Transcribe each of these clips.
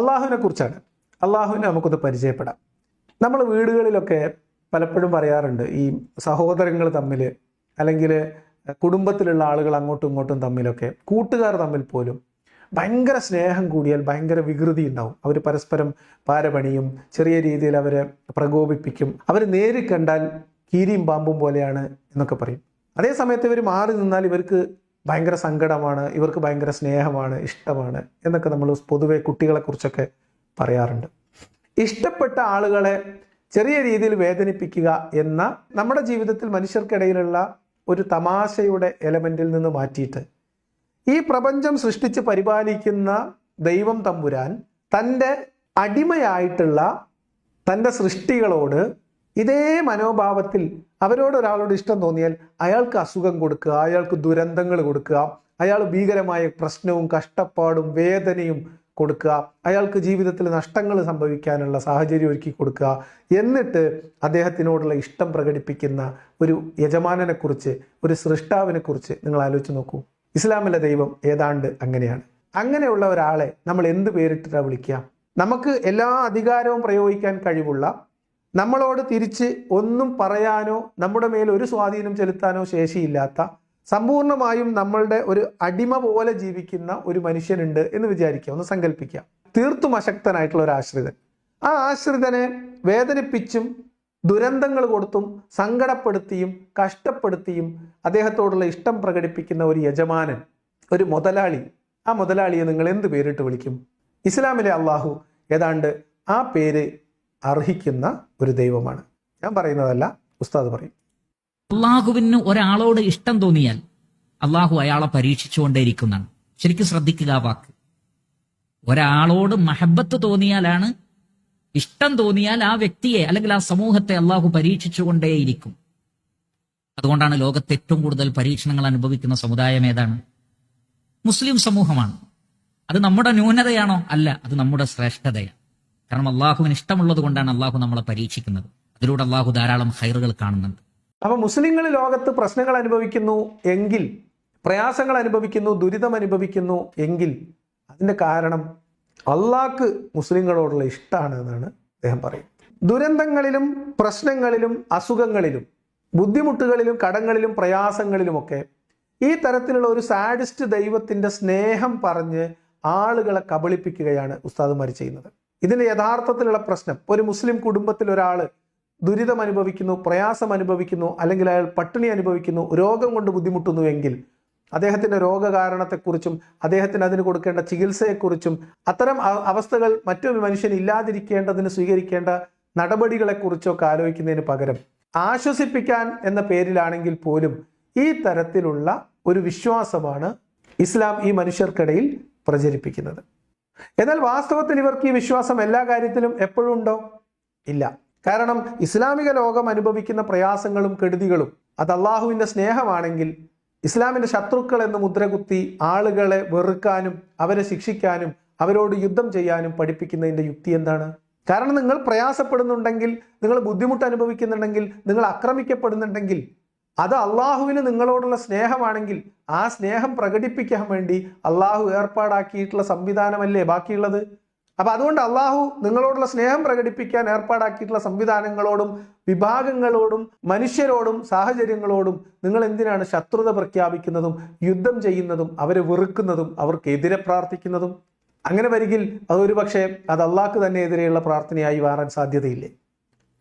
അള്ളാഹുവിനെ കുറിച്ചാണ്. അള്ളാഹുവിനെ നമുക്കൊന്ന് പരിചയപ്പെടാം. നമ്മൾ വീടുകളിലൊക്കെ പലപ്പോഴും പറയാറുണ്ട് ഈ സഹോദരങ്ങൾ തമ്മിൽ അല്ലെങ്കിൽ കുടുംബത്തിലുള്ള ആളുകൾ അങ്ങോട്ടും ഇങ്ങോട്ടും തമ്മിലൊക്കെ കൂട്ടുകാർ തമ്മിൽ പോലും ഭയങ്കര സ്നേഹം കൂടിയാൽ ഭയങ്കര വികൃതി ഉണ്ടാവും. അവർ പരസ്പരം പാരപണിയും ചെറിയ രീതിയിൽ അവരെ പ്രകോപിപ്പിക്കും. അവർ നേരിൽ കണ്ടാൽ കീരിയും പാമ്പും പോലെയാണ് എന്നൊക്കെ പറയും. അതേ സമയത്ത് ഇവർ മാറി നിന്നാൽ ഇവർക്ക് ഭയങ്കര സങ്കടമാണ് ഇവർക്ക് ഭയങ്കര സ്നേഹമാണ് ഇഷ്ടമാണ് എന്നൊക്കെ നമ്മൾ പൊതുവെ കുട്ടികളെക്കുറിച്ചൊക്കെ പറയാറുണ്ട്. ഇഷ്ടപ്പെട്ട ആളുകളെ ചെറിയ രീതിയിൽ വേദനിപ്പിക്കുക എന്ന നമ്മുടെ ജീവിതത്തിൽ മനുഷ്യർക്കിടയിലുള്ള ഒരു തമാശയുടെ എലമെന്റിൽ നിന്ന് മാറ്റിയിട്ട് ഈ പ്രപഞ്ചം സൃഷ്ടിച്ച് പരിപാലിക്കുന്ന ദൈവം തമ്പുരാൻ തന്റെ അടിമയായിട്ടുള്ള തന്റെ സൃഷ്ടികളോട് ഇതേ മനോഭാവത്തിൽ അവരോട് ഒരാളോട് ഇഷ്ടം തോന്നിയാൽ അയാൾക്ക് അസുഖം കൊടുക്കുക അയാൾക്ക് ദുരന്തങ്ങൾ കൊടുക്കുക അയാൾ ഭീകരമായ പ്രശ്നവും കഷ്ടപ്പാടും വേദനയും കൊടുക്കുക അയാൾക്ക് ജീവിതത്തിൽ നഷ്ടങ്ങൾ സംഭവിക്കാനുള്ള സാഹചര്യം ഒരുക്കി കൊടുക്കുക എന്നിട്ട് അദ്ദേഹത്തിനോടുള്ള ഇഷ്ടം പ്രകടിപ്പിക്കുന്ന ഒരു യജമാനനെ കുറിച്ച് ഒരു സൃഷ്ടാവിനെ കുറിച്ച് നിങ്ങൾ ആലോചിച്ച് നോക്കൂ. ഇസ്ലാമിലെ ദൈവം ഏതാണ്ട് അങ്ങനെയാണ്. അങ്ങനെയുള്ള ഒരാളെ നമ്മൾ എന്ത് പേരിട്ടിട്ടാണ് വിളിക്കുക? നമുക്ക് എല്ലാ അധികാരവും പ്രയോഗിക്കാൻ കഴിവുള്ള നമ്മളോട് തിരിച്ച് ഒന്നും പറയാനോ നമ്മുടെ മേൽ ഒരു സ്വാധീനം ചെലുത്താനോ ശേഷിയില്ലാത്ത സമ്പൂർണമായും നമ്മളുടെ ഒരു അടിമ പോലെ ജീവിക്കുന്ന ഒരു മനുഷ്യനുണ്ട് എന്ന് വിചാരിക്കുക. ഒന്ന് സങ്കല്പിക്കുക തീർത്തും അശക്തനായിട്ടുള്ള ഒരു ആശ്രിതൻ. ആ ആശ്രിതനെ വേദനിപ്പിച്ചും ദുരന്തങ്ങൾ കൊടുത്തും സങ്കടപ്പെടുത്തിയും കഷ്ടപ്പെടുത്തിയും അദ്ദേഹത്തോടുള്ള ഇഷ്ടം പ്രകടിപ്പിക്കുന്ന ഒരു യജമാനൻ ഒരു മുതലാളി. ആ മുതലാളിയെ നിങ്ങൾ എന്ത് പേരിട്ട് വിളിക്കും? ഇസ്ലാമിലെ അള്ളാഹു ഏതാണ്ട് ആ പേര് അർഹിക്കുന്ന ഒരു ദൈവമാണ്. ഞാൻ പറയുന്നതല്ല ഉസ്താദ് പറയും. അള്ളാഹുവിന് ഒരാളോട് ഇഷ്ടം തോന്നിയാൽ അള്ളാഹു അയാളെ പരീക്ഷിച്ചുകൊണ്ടേയിരിക്കുന്നതാണ്. ശരിക്കും ശ്രദ്ധിക്കുക ആ വാക്ക്. ഒരാളോട് മഹബത്ത് തോന്നിയാലാണ് ഇഷ്ടം തോന്നിയാൽ ആ വ്യക്തിയെ അല്ലെങ്കിൽ ആ സമൂഹത്തെ അള്ളാഹു പരീക്ഷിച്ചുകൊണ്ടേയിരിക്കും. അതുകൊണ്ടാണ് ലോകത്ത് ഏറ്റവും കൂടുതൽ പരീക്ഷണങ്ങൾ അനുഭവിക്കുന്ന സമുദായം ഏതാണ്? മുസ്ലിം സമൂഹമാണ്. അത് നമ്മുടെ ന്യൂനതയാണോ? അല്ല അത് നമ്മുടെ ശ്രേഷ്ഠതയാണ്. കാരണം അള്ളാഹുവിന് ഇഷ്ടമുള്ളത് കൊണ്ടാണ് അള്ളാഹു നമ്മളെ പരീക്ഷിക്കുന്നത്. അതിലൂടെ അള്ളാഹു ധാരാളം ഹൈറുകൾ കാണുന്നുണ്ട്. അപ്പൊ മുസ്ലിങ്ങൾ ലോകത്ത് പ്രശ്നങ്ങൾ അനുഭവിക്കുന്നു എങ്കിൽ പ്രയാസങ്ങൾ അനുഭവിക്കുന്നു ദുരിതം അനുഭവിക്കുന്നു എങ്കിൽ അതിന്റെ കാരണം അള്ളാഹ്ക്ക് മുസ്ലിങ്ങളോടുള്ള ഇഷ്ടമാണ് എന്നാണ് അദ്ദേഹം പറയുന്നത്. ദുരന്തങ്ങളിലും പ്രശ്നങ്ങളിലും അസുഖങ്ങളിലും ബുദ്ധിമുട്ടുകളിലും കടങ്ങളിലും പ്രയാസങ്ങളിലുമൊക്കെ ഈ തരത്തിലുള്ള ഒരു സാഡിസ്റ്റ് ദൈവത്തിന്റെ സ്നേഹം പറഞ്ഞ് ആളുകളെ കബളിപ്പിക്കുകയാണ് ഉസ്താദുമാർ ചെയ്യുന്നത്. ഇതിന്റെ യഥാർത്ഥത്തിലുള്ള പ്രശ്നം ഒരു മുസ്ലിം കുടുംബത്തിൽ ഒരാൾ ദുരിതം അനുഭവിക്കുന്നു പ്രയാസം അനുഭവിക്കുന്നു അല്ലെങ്കിൽ അയാൾ പട്ടിണി അനുഭവിക്കുന്നു രോഗം കൊണ്ട് ബുദ്ധിമുട്ടുന്നുവെങ്കിൽ അദ്ദേഹത്തിന്റെ രോഗകാരണത്തെക്കുറിച്ചും അദ്ദേഹത്തിന് അതിന് കൊടുക്കേണ്ട ചികിത്സയെക്കുറിച്ചും അത്തരം അവസ്ഥകൾ മറ്റൊരു മനുഷ്യൻ ഇല്ലാതിരിക്കേണ്ടതിന് സ്വീകരിക്കേണ്ട നടപടികളെക്കുറിച്ചൊക്കെ ആലോചിക്കുന്നതിന് പകരം ആശ്വസിപ്പിക്കാൻ എന്ന പേരിലാണെങ്കിൽ പോലും ഈ തരത്തിലുള്ള ഒരു വിശ്വാസമാണ് ഇസ്ലാം ഈ മനുഷ്യർക്കിടയിൽ പ്രചരിപ്പിക്കുന്നത്. എന്നാൽ വാസ്തവത്തിൽ ഇവർക്ക് ഈ വിശ്വാസം എല്ലാ കാര്യത്തിലും എപ്പോഴും ഉണ്ടോ? ഇല്ല. കാരണം ഇസ്ലാമിക ലോകം അനുഭവിക്കുന്ന പ്രയാസങ്ങളും കെടുതികളും അത് അള്ളാഹുവിന്റെ സ്നേഹമാണെങ്കിൽ ഇസ്ലാമിന്റെ ശത്രുക്കൾ എന്ന് മുദ്രകുത്തി ആളുകളെ വെറുക്കാനും അവരെ ശിക്ഷിക്കാനും അവരോട് യുദ്ധം ചെയ്യാനും പഠിപ്പിക്കുന്നതിന്റെ യുക്തി എന്താണ്? കാരണം നിങ്ങൾ പ്രയാസപ്പെടുന്നുണ്ടെങ്കിൽ നിങ്ങൾ ബുദ്ധിമുട്ട് അനുഭവിക്കുന്നുണ്ടെങ്കിൽ നിങ്ങൾ ആക്രമിക്കപ്പെടുന്നുണ്ടെങ്കിൽ അത് അള്ളാഹുവിന് നിങ്ങളോടുള്ള സ്നേഹമാണെങ്കിൽ ആ സ്നേഹം പ്രകടിപ്പിക്കാൻ വേണ്ടി അള്ളാഹു ഏർപ്പാടാക്കിയിട്ടുള്ള സംവിധാനമല്ലേ ബാക്കിയുള്ളത്? അപ്പൊ അതുകൊണ്ട് അള്ളാഹു നിങ്ങളോടുള്ള സ്നേഹം പ്രകടിപ്പിക്കാൻ ഏർപ്പാടാക്കിയിട്ടുള്ള സംവിധാനങ്ങളോടും വിഭാഗങ്ങളോടും മനുഷ്യരോടും സാഹചര്യങ്ങളോടും നിങ്ങൾ എന്തിനാണ് ശത്രുത പ്രഖ്യാപിക്കുന്നതും യുദ്ധം ചെയ്യുന്നതും അവരെ വെറുക്കുന്നതും അവർക്കെതിരെ പ്രാർത്ഥിക്കുന്നതും? അങ്ങനെ വരികിൽ അതൊരു പക്ഷേ അത് അള്ളാഹ്ക്ക് തന്നെ എതിരെയുള്ള പ്രാർത്ഥനയായി മാറാൻ സാധ്യതയില്ലേ?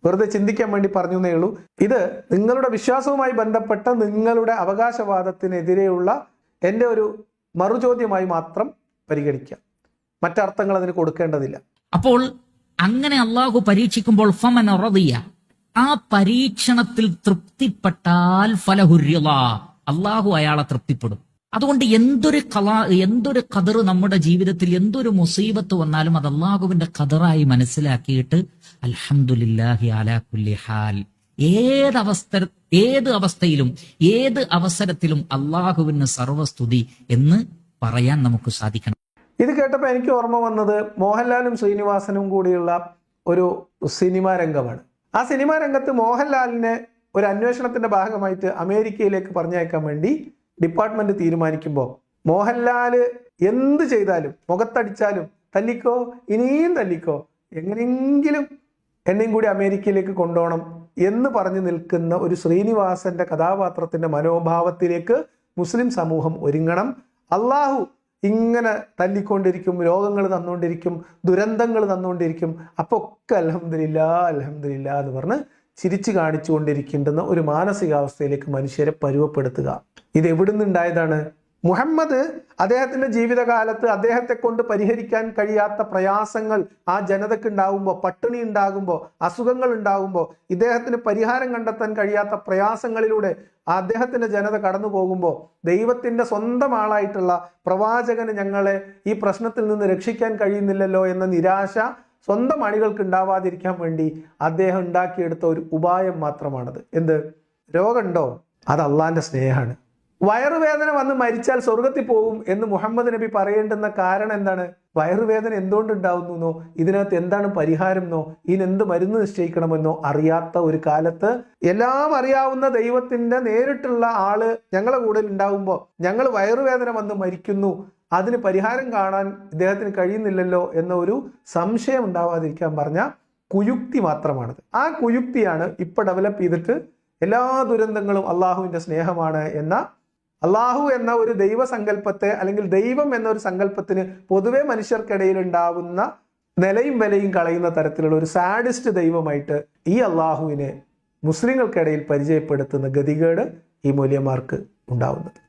വെറുതെ ചിന്തിക്കാൻ വേണ്ടി പറഞ്ഞു എന്നേ ഉള്ളൂ. ഇത് നിങ്ങളുടെ വിശ്വാസവുമായി ബന്ധപ്പെട്ട നിങ്ങളുടെ അവകാശവാദത്തിനെതിരെയുള്ള എന്റെ ഒരു മറുചോദ്യമായി മാത്രം പരിഗണിക്കാം മറ്റർത്ഥങ്ങൾ അതിന് കൊടുക്കേണ്ടതില്ല. അപ്പോൾ അങ്ങനെ അള്ളാഹു പരീക്ഷിക്കുമ്പോൾ ആ പരീക്ഷണത്തിൽ തൃപ്തിപ്പെട്ടാൽ ഫലഹുര്യല അള്ളാഹു അയാളെ തൃപ്തിപ്പെടും. അതുകൊണ്ട് എന്തൊരു കലാ എന്തൊരു കതർ നമ്മുടെ ജീവിതത്തിൽ എന്തൊരു മുസീബത്ത് വന്നാലും അത് അള്ളാഹുവിന്റെ കതറായി മനസ്സിലാക്കിയിട്ട് അലഹമുല്ലാഹി അലാ കുല്ലി ഹാൽ. ഏതവസ്ഥ ഏത് അവസ്ഥയിലും ഏത് അവസരത്തിലും അള്ളാഹുവിന് സർവസ്തുതി എന്ന് പറയാൻ നമുക്ക് സാധിക്കണം. ഇത് കേട്ടപ്പോൾ എനിക്ക് ഓർമ്മ വന്നത് മോഹൻലാലും ശ്രീനിവാസനും കൂടിയുള്ള ഒരു സിനിമാ രംഗമാണ്. ആ സിനിമാ രംഗത്ത് മോഹൻലാലിനെ ഒരു അന്വേഷണത്തിന്റെ ഭാഗമായിട്ട് അമേരിക്കയിലേക്ക് പറഞ്ഞയക്കാൻ വേണ്ടി ഡിപ്പാർട്ട്മെന്റ് തീരുമാനിക്കുമ്പോൾ മോഹൻലാൽ എന്ത് ചെയ്താലും മുഖത്തടിച്ചാലും തല്ലിക്കോ ഇനിയും തല്ലിക്കോ എങ്ങനെയെങ്കിലും എന്നെയും കൂടി അമേരിക്കയിലേക്ക് കൊണ്ടുപോകണം എന്ന് പറഞ്ഞു നിൽക്കുന്ന ഒരു ശ്രീനിവാസന്റെ കഥാപാത്രത്തിന്റെ മനോഭാവത്തിലേക്ക് മുസ്ലിം സമൂഹം ഒരുങ്ങണം. അള്ളാഹു ഇങ്ങനെ തല്ലിക്കൊണ്ടിരിക്കും രോഗങ്ങൾ തന്നുകൊണ്ടിരിക്കും ദുരന്തങ്ങൾ തന്നുകൊണ്ടിരിക്കും അപ്പൊ ഒക്കെ അലഹമില്ല അലഹമില്ല എന്ന് പറഞ്ഞ് ചിരിച്ചു കാണിച്ചുകൊണ്ടിരിക്കേണ്ടുന്ന ഒരു മാനസികാവസ്ഥയിലേക്ക് മനുഷ്യരെ പരുവപ്പെടുത്തുക. ഇത് എവിടെ നിന്നുണ്ടായതാണ് മുഹമ്മദ് അദ്ദേഹത്തിന്റെ ജീവിതകാലത്ത് അദ്ദേഹത്തെ കൊണ്ട് പരിഹരിക്കാൻ കഴിയാത്ത പ്രയാസങ്ങൾ ആ ജനതയ്ക്ക് ഉണ്ടാകുമ്പോൾ പട്ടിണി ഉണ്ടാകുമ്പോൾ അസുഖങ്ങൾ ഉണ്ടാകുമ്പോൾ ഇദ്ദേഹത്തിന് പരിഹാരം കണ്ടെത്താൻ കഴിയാത്ത പ്രയാസങ്ങളിലൂടെ അദ്ദേഹത്തിന്റെ ജനത കടന്നു പോകുമ്പോൾ ദൈവത്തിന്റെ സ്വന്തം ആളായിട്ടുള്ള പ്രവാചകന് ഞങ്ങളെ ഈ പ്രശ്നത്തിൽ നിന്ന് രക്ഷിക്കാൻ കഴിയുന്നില്ലല്ലോ എന്ന നിരാശ സ്വന്തം അണികൾക്ക് ഉണ്ടാവാതിരിക്കാൻ വേണ്ടി അദ്ദേഹം ഉണ്ടാക്കിയെടുത്ത ഒരു ഉപായം മാത്രമാണത്. എന്ത്? രോഗമുണ്ടോ? അത് അള്ളാന്റെ സ്നേഹമാണ്. വയറുവേദന വന്ന് മരിച്ചാൽ സ്വർഗത്തിൽ പോകും എന്ന് മുഹമ്മദ് നബി പറയേണ്ടുന്ന കാരണം എന്താണ്? വയറുവേദന എന്തുകൊണ്ട് ഉണ്ടാവുന്നു ഇതിനകത്ത് എന്താണ് പരിഹാരം എന്നോ ഇതിന് എന്ത് മരുന്ന് നിശ്ചയിക്കണമെന്നോ അറിയാത്ത ഒരു കാലത്ത് എല്ലാം അറിയാവുന്ന ദൈവത്തിന്റെ നേരിട്ടുള്ള ആൾ ഞങ്ങളെ കൂടെ ഉണ്ടാവുമ്പോൾ ഞങ്ങൾ വയറുവേദന വന്ന് മരിക്കുന്നു. അതിന് പരിഹാരം കാണാൻ ഇദ്ദേഹത്തിന് കഴിയുന്നില്ലല്ലോ എന്ന ഒരു സംശയം ഉണ്ടാവാതിരിക്കാൻ പറഞ്ഞ കുയുക്തി മാത്രമാണത്. ആ കുയുക്തിയാണ് ഇപ്പൊ ഡെവലപ്പ് ചെയ്തിട്ട് എല്ലാ ദുരന്തങ്ങളും അള്ളാഹുവിന്റെ സ്നേഹമാണ് എന്ന അള്ളാഹു എന്ന ഒരു ദൈവസങ്കല്പത്തെ അല്ലെങ്കിൽ ദൈവം എന്ന ഒരു സങ്കല്പത്തിന് പൊതുവെ മനുഷ്യർക്കിടയിൽ ഉണ്ടാവുന്ന നിലയും വിലയും കളയുന്ന തരത്തിലുള്ള ഒരു സാഡിസ്റ്റ് ദൈവമായിട്ട് ഈ അള്ളാഹുവിനെ മുസ്ലിങ്ങൾക്കിടയിൽ പരിചയപ്പെടുത്തുന്ന ഗതികേട് ഈ മൂല്യമാർക്ക് ഉണ്ടാവുന്നത്.